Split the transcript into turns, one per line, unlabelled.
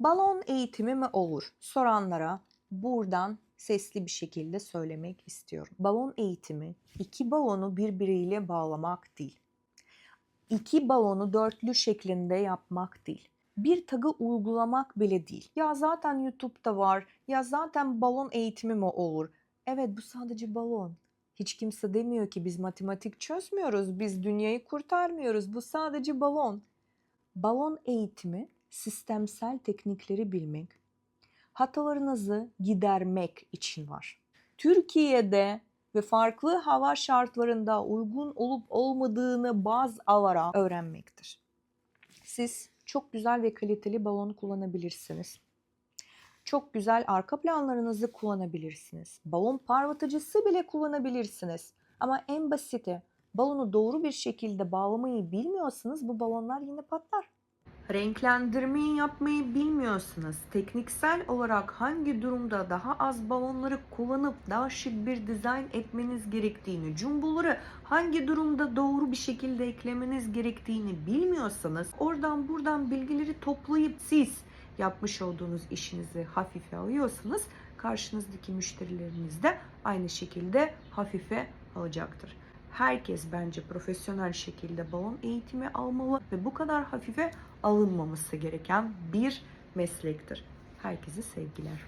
Balon eğitimi mi olur? Soranlara buradan sesli bir şekilde söylemek istiyorum. Balon eğitimi iki balonu birbiriyle bağlamak değil. İki balonu dörtlü şeklinde yapmak değil. Bir tagı uygulamak bile değil. Ya zaten YouTube'da var. Ya zaten balon eğitimi mi olur? Evet bu sadece balon. Hiç kimse demiyor ki biz matematik çözmüyoruz, biz dünyayı kurtarmıyoruz. Bu sadece balon. Balon eğitimi sistemsel teknikleri bilmek, hatalarınızı gidermek için var. Türkiye'de ve farklı hava şartlarında uygun olup olmadığını baz alarak öğrenmektir. Siz çok güzel ve kaliteli balon kullanabilirsiniz. Çok güzel arka planlarınızı kullanabilirsiniz. Balon parlatıcısı bile kullanabilirsiniz. Ama en basiti balonu doğru bir şekilde bağlamayı bilmiyorsanız bu balonlar yine patlar. Renklendirmeyi yapmayı bilmiyorsanız, tekniksel olarak hangi durumda daha az balonları kullanıp daha şık bir dizayn etmeniz gerektiğini, jumboları hangi durumda doğru bir şekilde eklemeniz gerektiğini bilmiyorsanız, oradan buradan bilgileri toplayıp siz yapmış olduğunuz işinizi hafife alıyorsanız, karşınızdaki müşterileriniz de aynı şekilde hafife alacaktır herkes bence profesyonel şekilde balon eğitimi almalı ve bu kadar hafife alınmaması gereken bir meslektir. Herkese sevgiler.